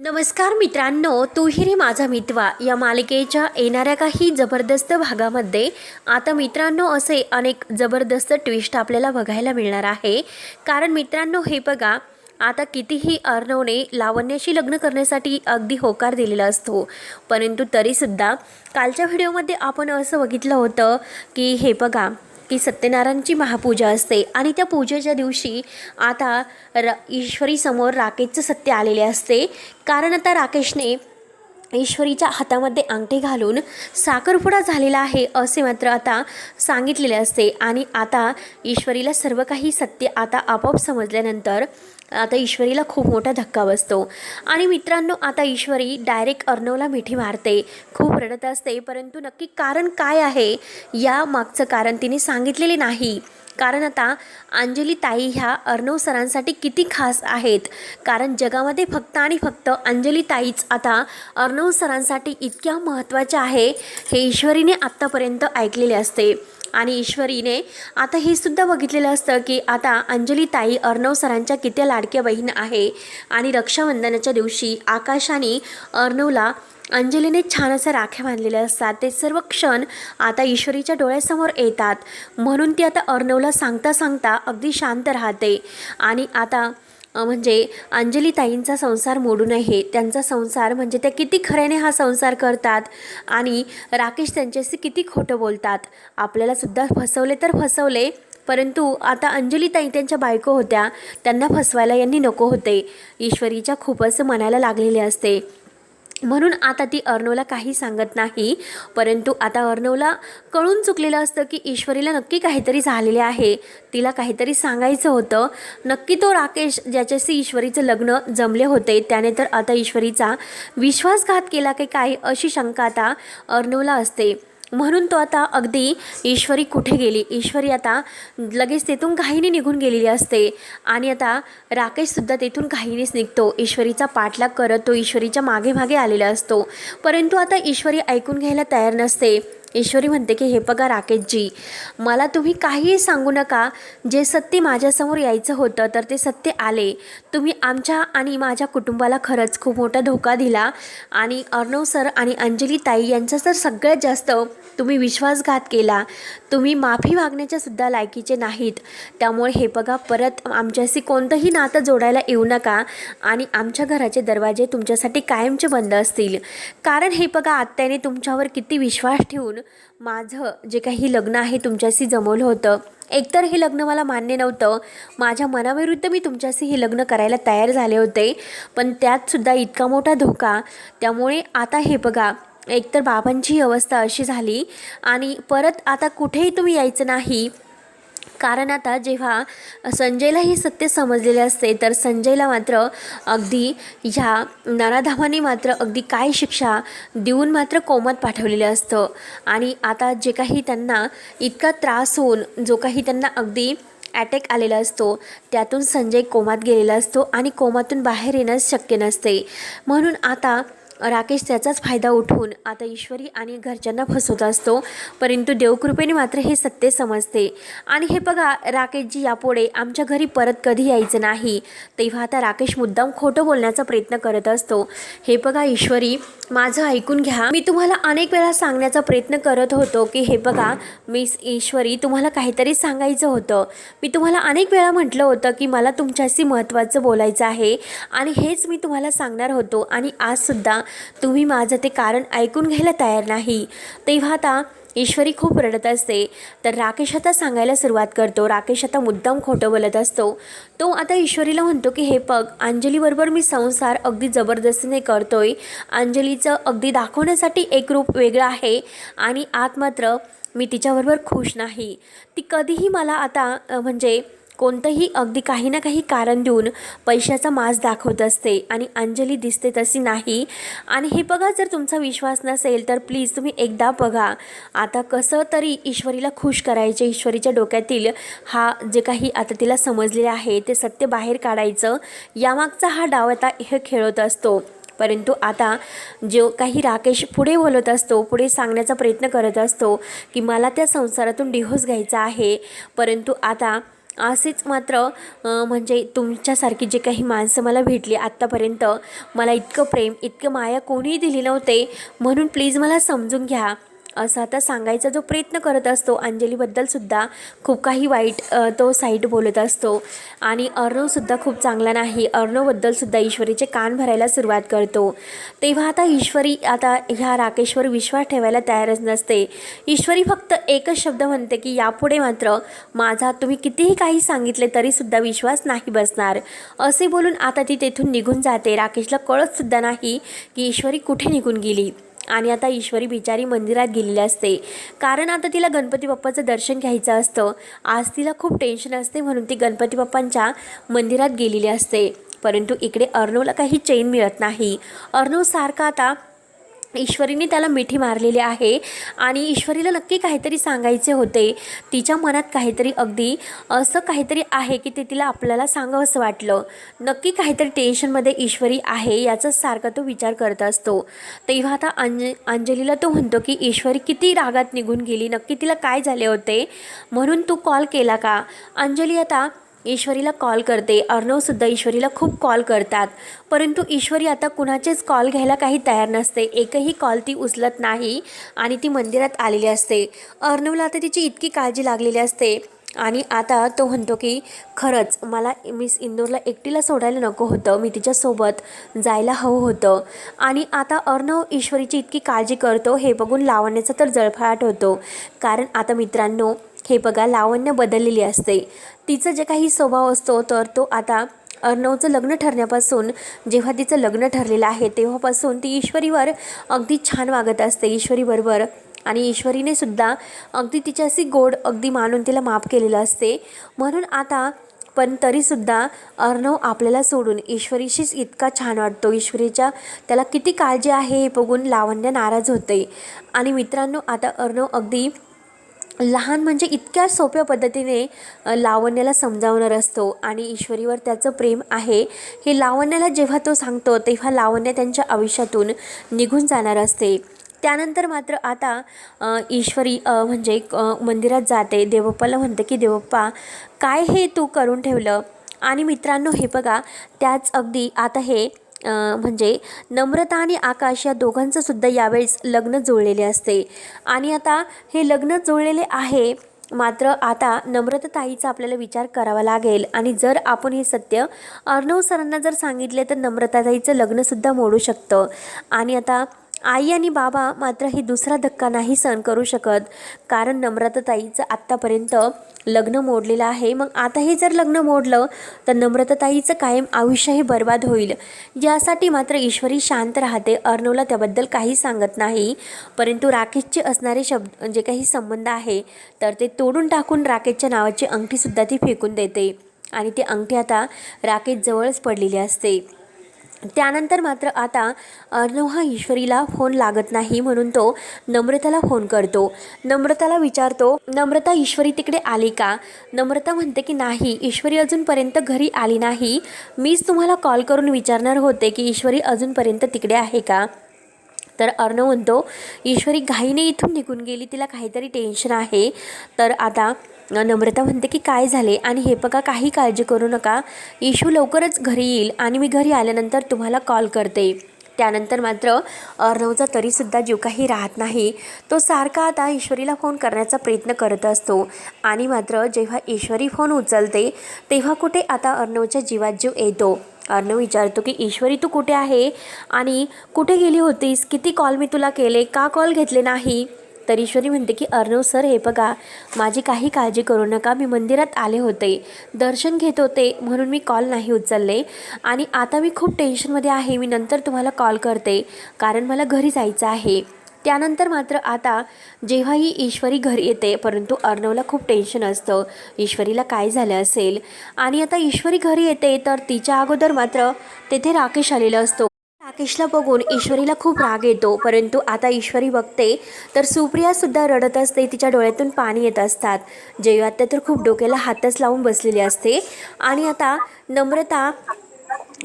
नमस्कार मित्रांनो तूही रे माझा मितवा. या मालिकेच्या येणाऱ्या काही जबरदस्त भागामध्ये आता मित्रांनो असे अनेक जबरदस्त ट्विस्ट आपल्याला बघायला मिळणार आहे. कारण मित्रांनो हे बघा आता कितीही अर्णवने लावण्याशी लग्न करण्यासाठी अगदी होकार दिलेला असतो. परंतु तरीसुद्धा कालच्या व्हिडिओमध्ये आपण असं बघितलं होतं की हे बघा की सत्यनारायणची महापूजा असते. आणि त्या पूजेच्या दिवशी आता र ईश्वरीसमोर राकेशचं सत्य आलेले असते. कारण आता राकेशने ईश्वरीच्या हातामध्ये अंगठी घालून साखरपुडा झालेला आहे असे मात्र आता सांगितलेले असते. आणि आता ईश्वरीला सर्व काही सत्य आता आपोआप समजल्यानंतर आता ईश्वरीला खूप मोठा धक्का बसतो. आणि मित्रांनो आता ईश्वरी डायरेक्ट अर्णवला मिठी मारते. खूप रडत असते परंतु नक्की कारण काय आहे? या मागचं कारण तिने सांगितलेले नाही. कारण आता अंजली ताई ह्या अर्णव सरांसाठी किती खास आहेत? कारण जगामध्ये फक्त आणि फक्त अंजली ताईच आता अर्णव सरांसाठी इतक्या महत्त्वाच्या आहे हे ईश्वरीने आत्तापर्यंत ऐकलेले असते. आणि ईश्वरीने आता हे सुद्धा बघितलेलं असतं की आता अंजली ताई अर्णव सरांच्या किती लाडक्या बहीण आहे. आणि रक्षाबंधनाच्या दिवशी आकाशाने अर्णवला अंजलीने छान असा राख्या बांधलेल्या असतात. ते सर्व क्षण आता ईश्वरीच्या डोळ्यासमोर येतात. म्हणून ती आता अर्णवला सांगता सांगता अगदी शांत राहते. आणि आता म्हणजे अंजली ताईंचा संसार मोडू नये. त्यांचा संसार म्हणजे त्या किती खऱ्याने हा संसार करतात. आणि राकेश त्यांच्याशी किती खोटं बोलतात. आपल्यालासुद्धा फसवले तर फसवले. परंतु आता अंजली ताई त्यांच्या बायको होत्या. त्यांना फसवायला यांनी नको होते. ईश्वरीच्या खूप असं मनाला लागलेले असते. म्हणून आता ती अर्णवला काही सांगत नाही. परंतु आता अर्णवला कळून चुकलेलं असतं की ईश्वरीला नक्की काहीतरी झालेले आहे. तिला काहीतरी सांगायचं होतं. नक्की तो राकेश ज्याच्याशी ईश्वरीचं लग्न जमले होते त्याने तर आता ईश्वरीचा विश्वासघात केला की काय अशी शंका आता अर्णवला असते. म्हणून तो आता अगदी ईश्वरी कुठे गेली? ईश्वरी आता लगेच तेथून घाईने निघून गेलेली असते. आणि आता राकेशसुद्धा तेथून घाईनेच निघतो. ईश्वरीचा पाठलाग करत तो ईश्वरीच्या मागे मागे आलेला असतो. परंतु आता ईश्वरी ऐकून घ्यायला तयार नसते. ईश्वरी म्हणते की हे बघा राकेशजी मला तुम्ही काहीही सांगू नका. जे सत्य माझ्यासमोर यायचं होतं तर ते सत्य आले. तुम्ही आमच्या आणि माझ्या कुटुंबाला खरंच खूप मोठा धोका दिला. आणि अर्णव सर आणि अंजली ताई यांचा तर सगळ्यात जास्त तुम्ही विश्वासघात केला. तुम्ही माफी मागण्याच्या सुद्धा लायकीचे नाहीत. त्यामुळे हे बघा परत आमच्याशी कोणतंही नातं जोडायला येऊ नका. आणि आमच्या घराचे दरवाजे तुमच्यासाठी कायमचे बंद असतील. कारण हे बघा आत्याने तुमच्यावर किती विश्वास ठेवून माझं जे काही लग्न आहे तुमच्याशी जमवलं होतं एकतर हे लग्न मला मान्य नव्हतं. माझ्या मनाविरुद्ध मी तुमच्याशी हे लग्न करायला तयार झाले होते पण त्यातसुद्धा इतका मोठा धोका. त्यामुळे आता हे बघा एकतर बाबांची अवस्था अशी झाली आणि परत आता कुठेही तुम्ही यायचं नाही. कारण आता जेव्हा संजयला हे सत्य समजलेले असते तर संजयला मात्र अगदी ह्या नराधामाने मात्र अगदी काय शिक्षा देऊन मात्र कोमात पाठवलेलं असतं. आणि आता जे काही त्यांना इतका त्रास होऊन जो काही त्यांना अगदी अटॅक आलेला असतो त्यातून संजय कोमात गेलेला असतो आणि कोमातून बाहेर येणं शक्य नसते. म्हणून आता राकेश त्याचाच फायदा उठवून आता ईश्वरी आणि घरच्यांना फसवत असतो. परंतु देवकृपेने मात्र हे सत्य समजते. आणि हे बघा राकेशजी यापुढे आमच्या घरी परत कधी यायचं नाही. तेव्हा आता राकेश मुद्दाम खोटं बोलण्याचा प्रयत्न करत असतो. हे बघा ईश्वरी माझं ऐकून घ्या. मी तुम्हाला अनेक वेळा सांगण्याचा प्रयत्न करत होतो की हे बघा मिस ईश्वरी तुम्हाला काहीतरी सांगायचं होतं. मी तुम्हाला अनेक वेळा म्हटलं होतं की मला तुमच्याशी महत्त्वाचं बोलायचं आहे. आणि हेच मी तुम्हाला सांगणार होतो. आणि आजसुद्धा तुम्ही माझं ते कारण ऐकून घ्यायला तयार नाही. तेव्हा आता ईश्वरी खूप रडत असते. तर राकेश आता सांगायला सुरुवात करतो. राकेश आता मुद्दाम खोटं बोलत असतो. तो आता ईश्वरीला म्हणतो की हे पग अंजलीबरोबर मी संसार अगदी जबरदस्तीने करतोय. अंजलीचं अगदी दाखवण्यासाठी एक रूप वेगळं आहे आणि आत मात्र मी तिच्याबरोबर खुश नाही. ती कधीही मला आता म्हणजे कोणतंही अगदी काही ना काही कारण देऊन पैशाचा मास दाखवत असते आणि अंजली दिसते तशी नाही. आणि हे बघा जर तुमचा विश्वास नसेल तर प्लीज तुम्ही एकदा बघा. आता कसं तरी ईश्वरीला खुश करायचे ईश्वरीच्या डोक्यातील हा जे काही आता तिला समजलेले आहे ते सत्य बाहेर काढायचं. यामागचा हा डाव आता हे खेळत असतो. परंतु आता जो काही राकेश पुढे बोलत असतो पुढे सांगण्याचा प्रयत्न करत असतो की मला त्या संसारातून डिहोस घ्यायचा आहे. परंतु आता असेच मात्र म्हणजे तुमच्यासारखी जे काही माणसं मला भेटली आत्तापर्यंत मला इतकं प्रेम इतकं माया कोणीही दिली नव्हते म्हणून प्लीज मला समजून घ्या. असं आता सांगायचा जो प्रयत्न करत असतो अंजलीबद्दलसुद्धा खूप काही वाईट तो साईट बोलत असतो. आणि अर्णवसुद्धा खूप चांगला नाही. अर्णवबद्दलसुद्धा ईश्वरीचे कान भरायला सुरुवात करतो. तेव्हा आता ईश्वरी आता ह्या राकेशवर विश्वास ठेवायला तयारच नसते. ईश्वरी फक्त एकच शब्द म्हणते की यापुढे मात्र माझा तुम्ही कितीही काही सांगितले तरीसुद्धा विश्वास नाही बसणार. असे बोलून आता ती तेथून निघून जाते. राकेशला कळतसुद्धा नाही की ईश्वरी कुठे निघून गेली. आणि आता ईश्वरी बिचारी मंदिरात गेलेली असते. कारण आता तिला गणपती बाप्पाचं दर्शन घ्यायचं असतं. आज तिला खूप टेन्शन असते म्हणून ती गणपती बाप्पांच्या मंदिरात गेलेली असते. परंतु इकडे अर्णवला काही चैन मिळत नाही. अर्णव सारखा आता ईश्वरीने त्याला मिठी मारलेली आहे आणि ईश्वरीला नक्की काहीतरी सांगायचे होते. तिच्या मनात काहीतरी अगदी असं काहीतरी आहे की ते तिला आपल्याला सांगावंसं वाटलं. नक्की काहीतरी टेन्शनमध्ये ईश्वरी आहे याचा सारखा तो विचार करत असतो. तेव्हा आता अंज अंजलीला तो म्हणतो की ईश्वरी किती रागात निघून गेली? नक्की तिला काय झाले होते? म्हणून तू कॉल केला का? अंजली आता ईश्वरीला कॉल करते. अर्णवसुद्धा ईश्वरीला खूप कॉल करतात. परंतु ईश्वरी आता कुणाचेच कॉल घ्यायला काही तयार नसते. एकही कॉल ती उचलत नाही आणि ती मंदिरात आलेली असते. अर्णवला आता तिची इतकी काळजी लागलेली असते आणि आता तो म्हणतो की खरंच मला मिस इंदोरला एकटीला सोडायला नको होतं. मी तिच्यासोबत जायला हवं होतं. आणि आता अर्णव ईश्वरीची इतकी काळजी करतो. हे बघून लावण्याचा तर जळफळाट होतो. कारण आता मित्रांनो हे बघा लावण्य बदललेली असते. तिचं जे काही स्वभाव असतो तर तो आता अर्णवचं लग्न ठरण्यापासून जेव्हा तिचं लग्न ठरलेलं आहे तेव्हापासून ती ईश्वरीवर अगदी छान वागत असते ईश्वरीबरोबर आणि ईश्वरीने सुद्धा अगदी तिच्याशी गोड अगदी मानून तिला माफ केलेलं असते. म्हणून आता पण तरीसुद्धा अर्णव आपल्याला सोडून ईश्वरीशीच इतका छान वाटतो. ईश्वरीच्या त्याला किती काळजी आहे हे बघून लावण्य नाराज होते आणि मित्रांनो आता अर्णव अगदी लहान म्हणजे इतक्या सोप्या पद्धतीने लावण्याला समजावणार असतो आणि ईश्वरीवर त्याचं प्रेम आहे. हे लावण्याला जेव्हा तो सांगतो तेव्हा लावण्य त्यांच्या आयुष्यातून निघून जाणार असते. त्यानंतर मात्र आता ईश्वरी म्हणजे मंदिरात जाते. देवप्पाला म्हणते की देवप्पा काय हे तू करून ठेवलं? आणि मित्रांनो हे बघा त्याच अगदी आता हे म्हणजे नम्रता आणि आकाश या दोघांचं सुद्धा यावेळेस लग्न जुळलेले असते. आणि आता हे लग्न जुळलेले आहे मात्र आता नम्रताताईचा आपल्याला विचार करावा लागेल. आणि जर आपण हे सत्य अर्णव सरांना जर सांगितले तर नम्रताताईचं लग्नसुद्धा मोडू शकतं. आणि आता आई आणि बाबा मात्र ही दुसरा धक्का नाही सहन करू शकत. कारण नम्रताताईचं आत्तापर्यंत लग्न मोडलेलं आहे. मग आता हे जर लग्न मोडलं तर नम्रताताईचं कायम आयुष्यही बर्बाद होईल. यासाठी मात्र ईश्वरी शांत राहते. अर्णवला त्याबद्दल काही सांगत नाही. परंतु राकेशचे असणारे शब्द जे काही संबंध आहे तर ते तोडून टाकून राकेशच्या नावाची अंगठीसुद्धा ती फेकून देते. आणि ती अंगठी आता राकेश जवळच पडलेली असते. त्यानंतर मात्र आता अर्णव हा ईश्वरीला फोन लागत नाही म्हणून तो नम्रताला फोन करतो. नम्रताला विचारतो नम्रता ईश्वरी तिकडे आली का? नम्रता म्हणते की नाही ईश्वरी अजूनपर्यंत घरी आली नाही. मीच तुम्हाला कॉल करून विचारणार होते की ईश्वरी अजूनपर्यंत तिकडे आहे का? तर अर्णव म्हणतो ईश्वरी घाईने इथून निघून गेली तिला काहीतरी टेन्शन आहे. तर आता नम्रता म्हणते की काय झाले आणि हे बघा काही काळजी करू नका. इशू लवकरच घरी येईल आणि मी घरी आल्यानंतर तुम्हाला कॉल करते. त्यानंतर मात्र अर्णवचा तरीसुद्धा जीव काही राहत नाही. तो सारखा आता ईश्वरीला फोन करण्याचा प्रयत्न करत असतो. आणि मात्र जेव्हा ईश्वरी फोन उचलते तेव्हा कुठे आता अर्णवच्या जीवात जीव येतो? अर्णव विचारतो की ईश्वरी तू कुठे आहे? आणि कुठे गेली होतीस? किती कॉल मी तुला केले? का कॉल घेतले नाही? तर ईश्वरी म्हणते की अर्णव सर हे बघा माझी काही काळजी करू नका मी मंदिरात आले होते. दर्शन घेत होते म्हणून मी कॉल नाही उचलले. आणि आता मी खूप टेन्शनमध्ये आहे मी नंतर तुम्हाला कॉल करते कारण मला घरी जायचं आहे. त्यानंतर मात्र आता जेव्हा ही ईश्वरी घरी येते परंतु अर्णवला खूप टेन्शन असतं. ईश्वरीला काय झालं असेल? आणि आता ईश्वरी घरी येते तर तिच्या अगोदर मात्र तेथे राकेश आलेला असतो. राकेशला बघून ईश्वरीला खूप राग येतो परंतु आता ईश्वरी बघते तर सुप्रियासुद्धा रडत असते तिच्या डोळ्यातून पाणी येत असतात. जयवात्या तर खूप डोक्याला हातच लावून बसलेली असते. आणि आता नम्रता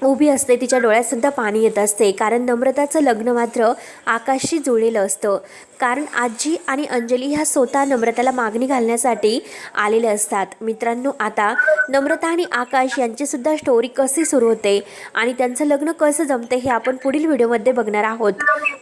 उभी असते तिच्या डोळ्यातसुद्धा पाणी येत असते. कारण नम्रताचं लग्न मात्र आकाशशी जुळलेलं असतं. कारण आजी आणि अंजली ह्या स्वतः नम्रताला मागणी घालण्यासाठी आलेले असतात. मित्रांनो आता नम्रता आणि आकाश यांचीसुद्धा स्टोरी कशी सुरू होते आणि त्यांचं लग्न कसं जमते हे आपण पुढील व्हिडिओमध्ये बघणार आहोत.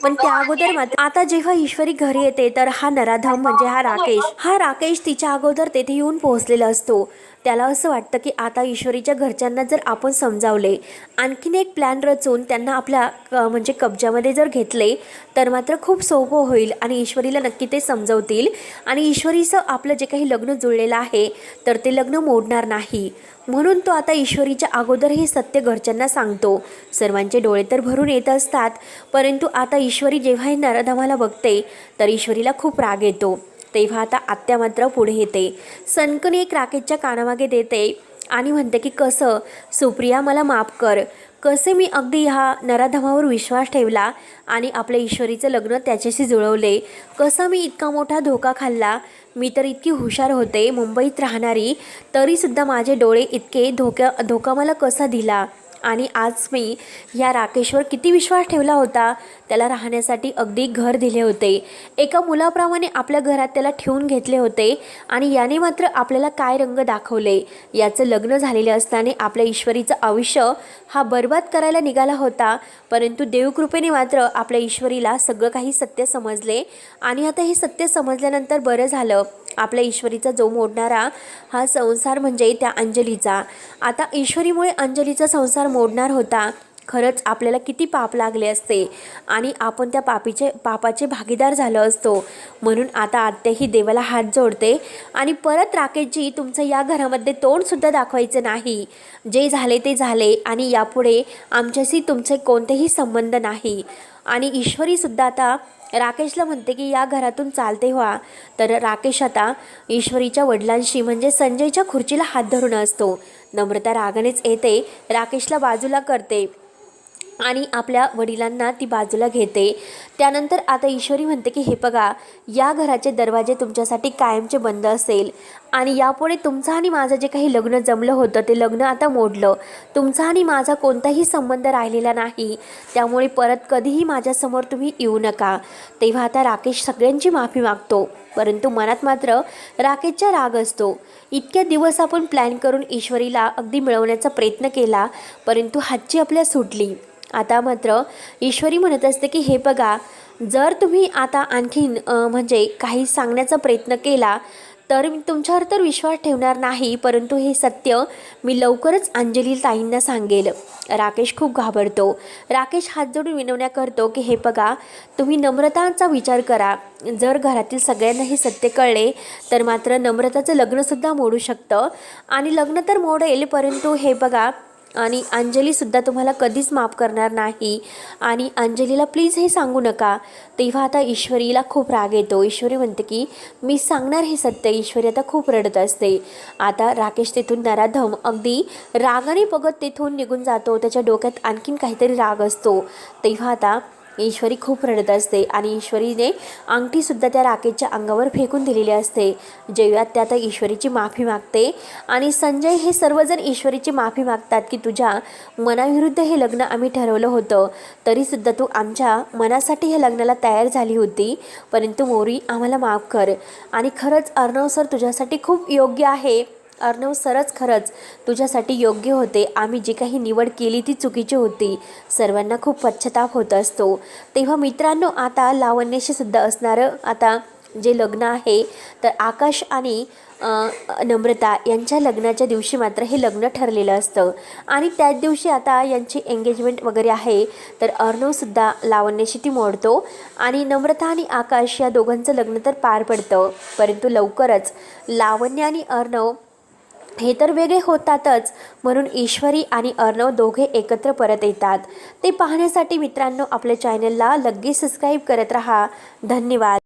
पण त्या अगोदर मात्र आता जेव्हा ईश्वरी घरी येते तर हा नराधम म्हणजे हा राकेश. हा राकेश तिच्या अगोदर तेथे येऊन पोहोचलेला असतो. त्याला असं वाटतं की आता ईश्वरीच्या घरच्यांना जर आपण समजावले आणखीन एक प्लॅन रचून त्यांना आपल्या क- म्हणजे कब्जामध्ये जर घेतले तर मात्र खूप सोपं होईल आणि ईश्वरीला नक्की ते समजवतील. आणि ईश्वरीचं आपलं जे काही लग्न जुळलेलं आहे तर ते लग्न मोडणार नाही. म्हणून तो आता ईश्वरीच्या अगोदर हे सत्य घरच्यांना सांगतो. सर्वांचे डोळे तर भरून येत असतात परंतु आता ईश्वरी जेव्हा हे बघते तर ईश्वरीला खूप राग येतो. तेव्हा आता आत्या मात्र पुढे येते. सनकन एक राकेशच्या कानामागे देते आणि म्हणते की कसं? सुप्रिया मला माफ कर. कसे मी अगदी ह्या नराधमावर विश्वास ठेवला आणि आपल्या ईश्वरीचं लग्न त्याच्याशी जुळवले. कसा मी इतका मोठा धोका खाल्ला? मी तर इतकी हुशार होते मुंबईत राहणारी. तरीसुद्धा माझे डोळे इतके धोक्या धोका मला कसा दिला? आणि आज मी या राकेशवर किती विश्वास ठेवला होता? त्याला राहण्यासाठी अगदी घर दिले होते. एका मुलाप्रमाणे आपल्या घरात त्याला ठेवून घेतले होते आणि याने मात्र आपल्याला काय रंग दाखवले? याचं लग्न झालेले असताना आपल्या ईश्वरीचं आयुष्य हा बर्बाद करायला निघाला होता. परंतु देवकृपेने मात्र आपल्या ईश्वरीला सगळं काही सत्य समजले आणि आता हे सत्य समजल्यानंतर बरं झालं. आपल्या ईश्वरीचा जो मोडणारा हा संसार म्हणजे त्या अंजलीचा. आता ईश्वरीमुळे अंजलीचा संसार मोडणार होता. खरंच आपल्याला किती पाप लागले असते आणि आपण त्या पापीचे पापाचे भागीदार झालो असतो. म्हणून आता आत्या ही देवाला हात जोडते आणि परत राकेशजी तुमचं या घरामध्ये तोंडसुद्धा दाखवायचं नाही. जे झाले ते झाले आणि यापुढे आमच्याशी तुमचे कोणतेही संबंध नाही. आणि ईश्वरीसुद्धा आता राकेशला म्हणते की या घरातून चालते व्हा. तर राकेश आता ईश्वरीच्या वडिलांशी म्हणजे संजयच्या खुर्चीला हात धरून असतो. नम्रता रागानेच येते राकेशला बाजूला करते. आणि आपल्या वडिलांना ती बाजूला घेते. त्यानंतर आता ईश्वरी म्हणते की हे बघा या घराचे दरवाजे तुमच्यासाठी कायमचे बंद असेल. आणि यापुढे तुमचं आणि माझं जे काही लग्न जमलं होतं ते लग्न आता मोडलं. तुमचा आणि माझा कोणताही संबंध राहिलेला नाही. त्यामुळे परत कधीही माझ्यासमोर तुम्ही येऊ नका. तेव्हा आता राकेश सगळ्यांची माफी मागतो. परंतु मनात मात्र राकेशचा राग असतो. इतक्या दिवस आपण प्लॅन करून ईश्वरीला अगदी मिळवण्याचा प्रयत्न केला परंतु हातची आपल्या सुटली. आता मात्र ईश्वरी म्हणत असते की हे बघा जर तुम्ही आता आणखीन म्हणजे काही सांगण्याचा प्रयत्न केला तर मी तुमच्यावर तर विश्वास ठेवणार नाही परंतु हे सत्य मी लवकरच अंजली ताईंना सांगेल. राकेश खूप घाबरतो. राकेश हात जोडून विनवण्या करतो की हे बघा तुम्ही नम्रताचा विचार करा. जर घरातील सगळ्यांना हे सत्य कळले तर मात्र नम्रताचं लग्नसुद्धा मोडू शकतं. आणि लग्न तर मोडेल परंतु हे बघा आणि अंजलीसुद्धा तुम्हाला कधीच माफ करणार नाही. आणि अंजलीला प्लीज हे सांगू नका. तेव्हा आता ईश्वरीला खूप राग येतो. ईश्वरी म्हणते की मी सांगणार हे सत्य. ईश्वरी आता खूप रडत असते. आता राकेश तिथून नराधम अगदी रागाने बघत तिथून निघून जातो. त्याच्या डोक्यात आणखीन काहीतरी राग असतो. तेव्हा आता ईश्वरी खूप रडत असते आणि ईश्वरीने अंगठीसुद्धा त्या राकेशच्या अंगावर फेकून दिलेली असते. जेव्हा त्या आता ईश्वरीची माफी मागते आणि संजय हे सर्वजण ईश्वरीची माफी मागतात की तुझ्या मनाविरुद्ध हे लग्न आम्ही ठरवलं होतं. तरीसुद्धा तू आमच्या मनासाठी हे लग्नाला तयार झाली होती. परंतु मोरी आम्हाला माफ कर. आणि खरंच अर्णव सर तुझ्यासाठी खूप योग्य आहे. अर्णव सरच खरंच. तुझ्यासाठी योग्य होते. आम्ही जी काही निवड केली ती चुकीची होती. सर्वांना खूप पश्चाताप होत असतो. तेव्हा मित्रांनो आता लावण्याशी सुद्धा असणारं आता जे लग्न आहे तर आकाश आणि नम्रता यांच्या लग्नाच्या दिवशी मात्र हे लग्न ठरलेलं असतं. आणि त्याच दिवशी आता यांची एंगेजमेंट वगैरे आहे तर अर्णवसुद्धा लावण्याशी ती मोडतो. आणि नम्रता आणि आकाश या दोघांचं लग्न तर पार पडतं. परंतु लवकरच लावण्य आणि अर्णव हे तर वेगळे होतातच. म्हणून ईश्वरी आणि अर्णव दोघे एकत्र परत येतात. ते पाहण्यासाठी मित्रांनो आपल्या चॅनलला लगेच सबस्क्राईब करत राहा. धन्यवाद.